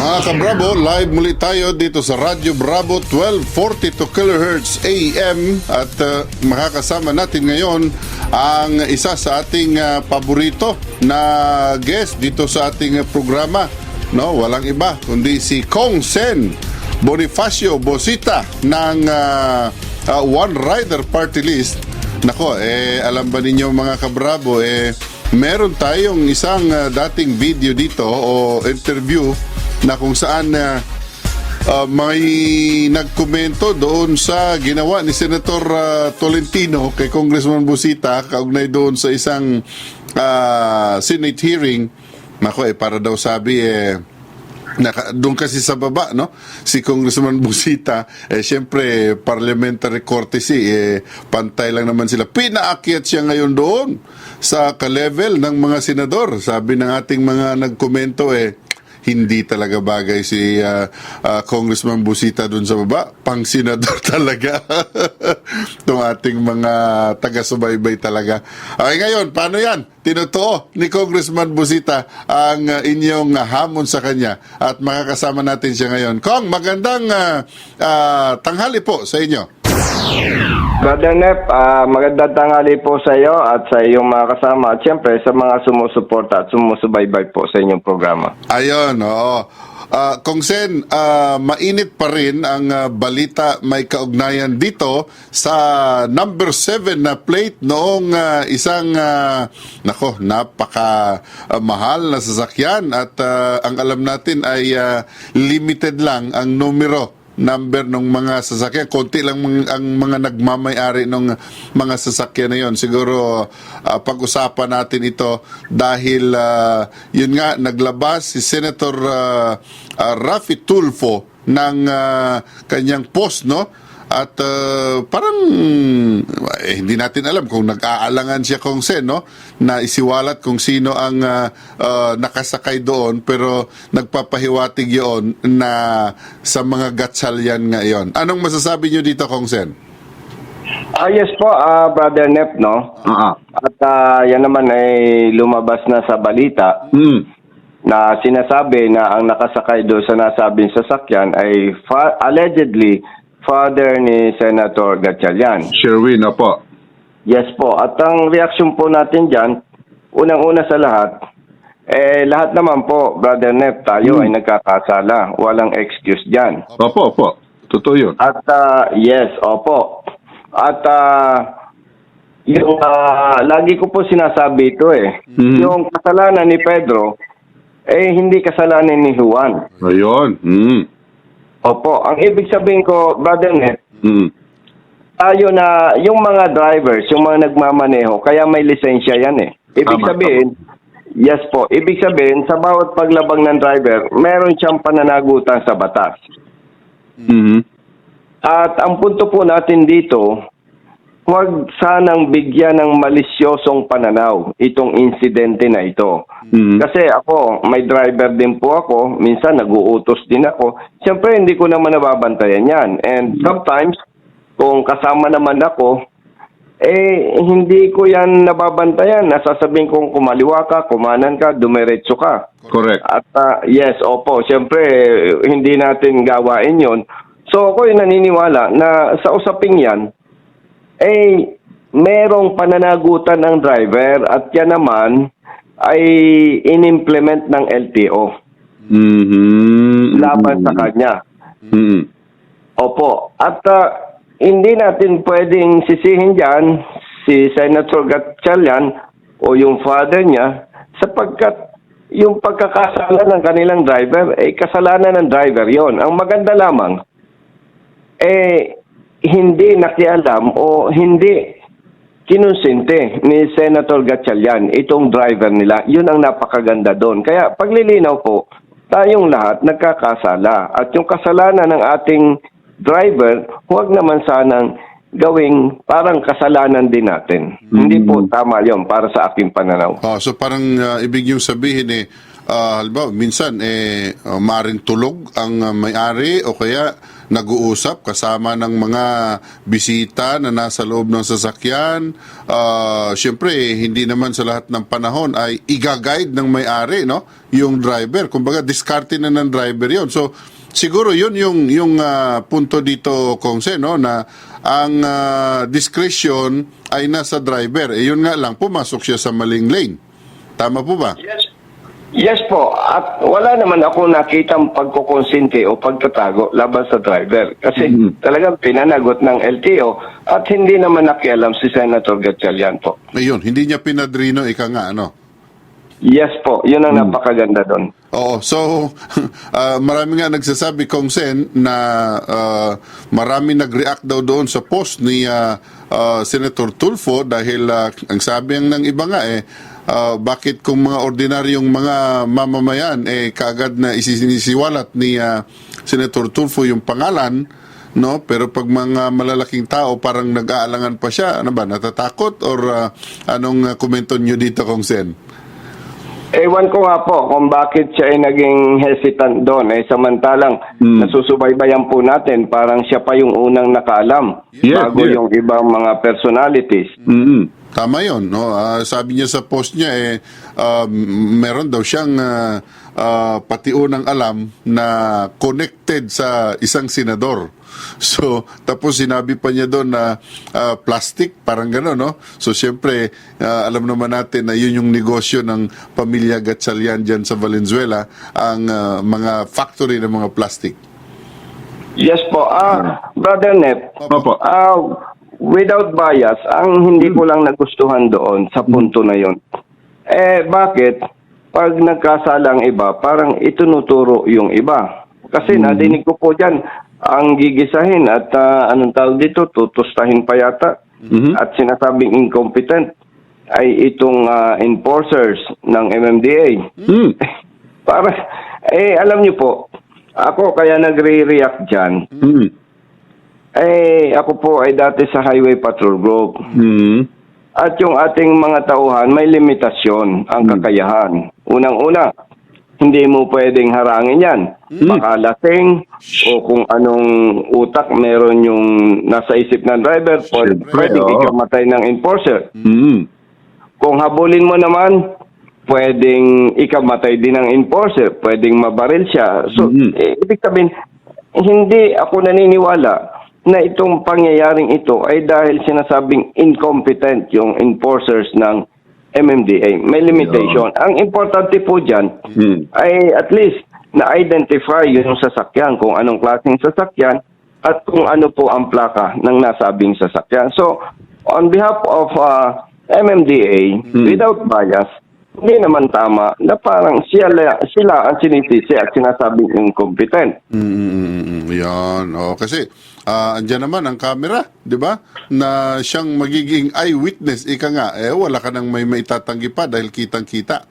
Mga kabravo, live muli tayo dito sa Radyo Bravo 1242 kHz AM at uh, makakasama natin ngayon ang isa sa ating uh, paborito na guest dito sa ating uh, programa. No, walang iba kundi si Kong Sen Bonifacio Bosita ng uh, uh, One Rider Party List. Nako, eh alam ba ninyo mga kabravo eh meron tayong isang uh, dating video dito o interview na kung saan uh, uh, may nagkomento doon sa ginawa ni Senator uh, Tolentino kay Congressman Busita kaugnay doon sa isang uh, Senate hearing. Nako eh, para daw sabi eh, Naka, doon kasi sa baba, no? Si Congressman Busita, eh, siyempre, parliamentary courtesy, eh, pantay lang naman sila. Pinaakyat siya ngayon doon sa ka-level ng mga senador. Sabi ng ating mga nagkomento, eh, hindi talaga bagay si ah, ah, Congressman Busita doon sa baba. Pang senador talaga. Itong ating mga taga-subaybay talaga. Okay, ngayon, paano yan? Tinutuo ni Congressman Busita ang ah, inyong ah, hamon sa kanya at makakasama natin siya ngayon. Kong, magandang ah, ah, tanghali po sa inyo. Brother Nep, ah, magandang tanghali po sa iyo at sa iyong mga kasama at siyempre sa mga sumusuporta at sumusubaybay po sa inyong programa. Ayun, oo. Ah, Kong Sen, ah, mainit pa rin ang ah, balita may kaugnayan dito sa number 7 na plate noong ah, isang ah, nako, napaka ah, mahal na sasakyan at ah, ang alam natin ay ah, limited lang ang numero number ng mga sasakyan. Konti lang ang mga nagmamay-ari ng mga sasakyan na yon. Siguro ah, pag-usapan natin ito dahil ah, yun nga naglabas si Senator ah, ah, Rafi Tulfo ng ah, kanyang post no at ah, parang eh, hindi natin alam kung nag-aalangan siya kung sen no na isiwalat kung sino ang ah, ah, nakasakay doon pero nagpapahiwatig yon na sa mga gatsalyan nga yon. Anong masasabi niyo dito kung sen? Ah, yes po, ah, Brother Nep, no? At ah, yan naman ay lumabas na sa balita Hmm. na sinasabi na ang nakasakay doon sa nasabing sasakyan ay fa- allegedly father ni Senator Gatchalian. Sherwin po. Yes po. At ang reaction po natin dyan, unang-una sa lahat, eh lahat naman po, Brother Nep, tayo ay nagkakasala. Walang excuse dyan. Opo, opo. Totoo yun. At ah, yes, opo. At ah, yung ah, lagi ko po sinasabi ito eh. Mhm. Yung kasalanan ni Pedro, eh hindi kasalanan ni Juan. Ayun. Hmm. Opo, ang ibig sabihin ko, Brother Net, Hmm. tayo na yung mga drivers, yung mga nagmamaneho, kaya may lisensya yan eh. Ibig Tama, sabihin, yes po, ibig sabihin, sa bawat paglabang ng driver, meron siyang pananagutan sa batas. Hmm. At ang punto po natin dito, huwag sanang bigyan ng malisyosong pananaw itong insidente na ito. Mhm. Kasi ako, may driver din po ako, minsan nag-uutos din ako. Siyempre, hindi ko naman nababantayan yan. And sometimes, kung kasama naman ako, eh, hindi ko yan nababantayan. Nasasabihin kong kumaliwa ka, kumanan ka, dumiretso ka. Correct. At ah, yes, opo, siyempre hindi natin gawain 'yon. So ako yung naniniwala na sa usaping 'yan eh merong pananagutan ng driver at yan naman ay inimplement ng LTO Hmm. laban sa kanya. Hmm. Opo. At ah, hindi natin pwedeng sisihin diyan si Senator Gatchalian o yung father niya sapagkat yung pagkakasala ng kanilang driver, eh kasalanan ng driver yon. Ang maganda lamang, eh hindi nakialam o hindi kinonsente ni Senator Gatchalian itong driver nila. Yun ang napakaganda doon. Kaya paglilinaw po, tayong lahat nagkakasala. At yung kasalanan ng ating driver, huwag naman sanang gawing parang kasalanan din natin. Hindi po tama yon para sa aking pananaw. Oh, so parang uh, ibig yung sabihin eh ah, halimbawa, minsan eh uh, maaring tulog ang ah, may-ari o kaya nag-uusap kasama ng mga bisita na nasa loob ng sasakyan. Ah, Siyempre, hindi naman sa lahat ng panahon ay iga-guide ng may-ari, no? Yung driver. Kumbaga, diskarte na ng driver yon So, siguro yun yung, yung ah, punto dito, Kongse, no? Na ang ah, discretion ay nasa driver. Eh, yun nga lang, pumasok siya sa maling lane. Tama po ba? Yes. Yes po. At wala naman ako nakitang pagkukonsente o pagtatago laban sa driver. Kasi talagang pinanagot ng LTO at hindi naman nakialam si Senator Gatchalian po. Ayun, hindi niya pinadrino, ika nga, ano? Yes po. Yun ang napakaganda doon. Oo, so ah, marami nga nagsasabi kong Sen na ah, marami nag-react daw doon sa post ni ah, ah, Senator Tulfo dahil ah, ang sabi ng iba nga eh ah, bakit kung mga ordinaryong mga mamamayan eh kaagad na isisinisiwalat ni ah, Senator Tulfo yung pangalan no pero pag mga malalaking tao parang nag-aalangan pa siya ano ba natatakot or ah, anong ah, komento niyo dito kong Sen Ewan ko nga po kung bakit siya ay naging hesitant doon. Eh, samantalang nasusubaybayan po natin, parang siya pa yung unang nakaalam Yes, bago yes. yung ibang mga personalities. Mm-mm. Tama yon, no? Ah, sabi niya sa post niya eh m- meron daw siyang ah, ah, pati unang alam na connected sa isang senador. So, tapos sinabi pa niya doon na ah, plastic, parang gano'n, no? So, siyempre, ah, alam naman natin na yun yung negosyo ng pamilya Gatchalian dyan sa Valenzuela, ang ah, mga factory ng mga plastic. Yes po. Ah, Brother Nep, Opo. ah, without bias, ang hindi ko lang nagustuhan doon sa punto na yon. Eh, bakit? Pag nagkasalang iba, parang itunuturo yung iba. Kasi nadinig ko po dyan, ang gigisahin at ah, anong tawag dito, tutustahin pa yata. At sinasabing incompetent ay itong ah, enforcers ng MMDA. Mm. Para, eh, alam niyo po, ako kaya nagre-react dyan. Mm. Eh, ako po ay dati sa Highway Patrol Group. Mm. At yung ating mga tauhan, may limitasyon ang kakayahan. Unang-una, hindi mo pwedeng harangin yan. Baka lasing o kung anong utak meron yung nasa isip ng driver, pwede, Siyempre, pwedeng oo. ikamatay ng enforcer. Mm. Kung habulin mo naman, pwedeng ikamatay din ng enforcer, pwedeng mabaril siya. So, Mhm. eh, ibig sabihin, hindi ako naniniwala na itong pangyayaring ito ay dahil sinasabing incompetent yung enforcers ng MMDA. May limitation. Ang importante po dyan Mm. ay at least na-identify yung sasakyan, kung anong klaseng sasakyan at kung ano po ang plaka ng nasabing sasakyan. So, on behalf of uh, MMDA, without bias, hindi naman tama na parang sila, sila ang sinisisi at sinasabing incompetent. Mm, mm, mm, mm. Yan. Oh, kasi ah, andyan naman ang camera, 'di ba? Na siyang magiging eyewitness ika nga. Eh wala ka nang may maitatanggi pa dahil kitang-kita.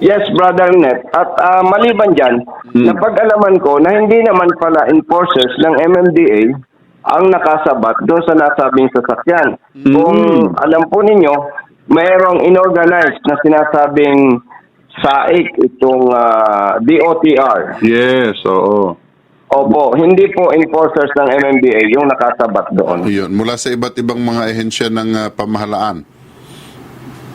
Yes, Brother Net. At ah, maliban dyan, napag-alaman ko na hindi naman pala enforcers ng MMDA ang nakasabat doon sa nasabing sasakyan. Kung alam po ninyo, mayroong inorganized na sinasabing SAIC, itong ah, DOTR. Yes, oo. Opo, hindi po enforcers ng MMDA yung nakasabat doon. Yun, mula sa iba't ibang mga ehensya ng ah, pamahalaan.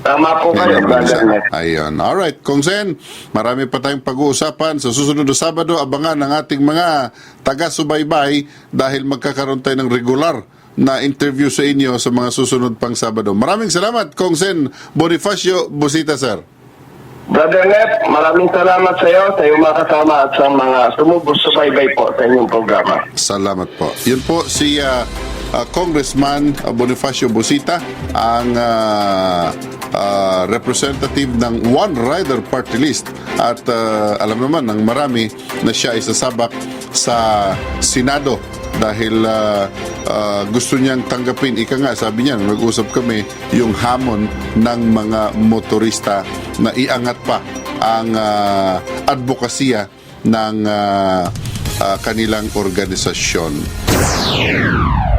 Tama po kayo, Brother. Net. Ayun. Alright, Kong Sen, marami pa tayong pag-uusapan. Sa susunod na Sabado, abangan ang ating mga taga-subaybay dahil magkakaroon tayo ng regular na interview sa inyo sa mga susunod pang Sabado. Maraming salamat, Kong Sen Bonifacio Busita, sir. Brother Net, maraming salamat sa iyo, sa iyong mga kasama at sa mga sumubos-subaybay po sa inyong programa. Salamat po. Yun po si ah, ah, Congressman Bonifacio Busita, ang ah, ah, representative ng One Rider Party List. At ah, alam naman ng marami na siya ay sasabak sa Senado dahil ah, ah, gusto niyang tanggapin, ika nga, sabi niya, nag-usap kami, yung hamon ng mga motorista na iangat pa ang ah, advokasya ng ah, ah, kanilang organisasyon.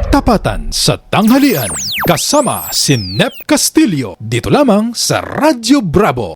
Tapatan sa tanghalian kasama si Nep Castillo. Dito lamang sa Radyo Bravo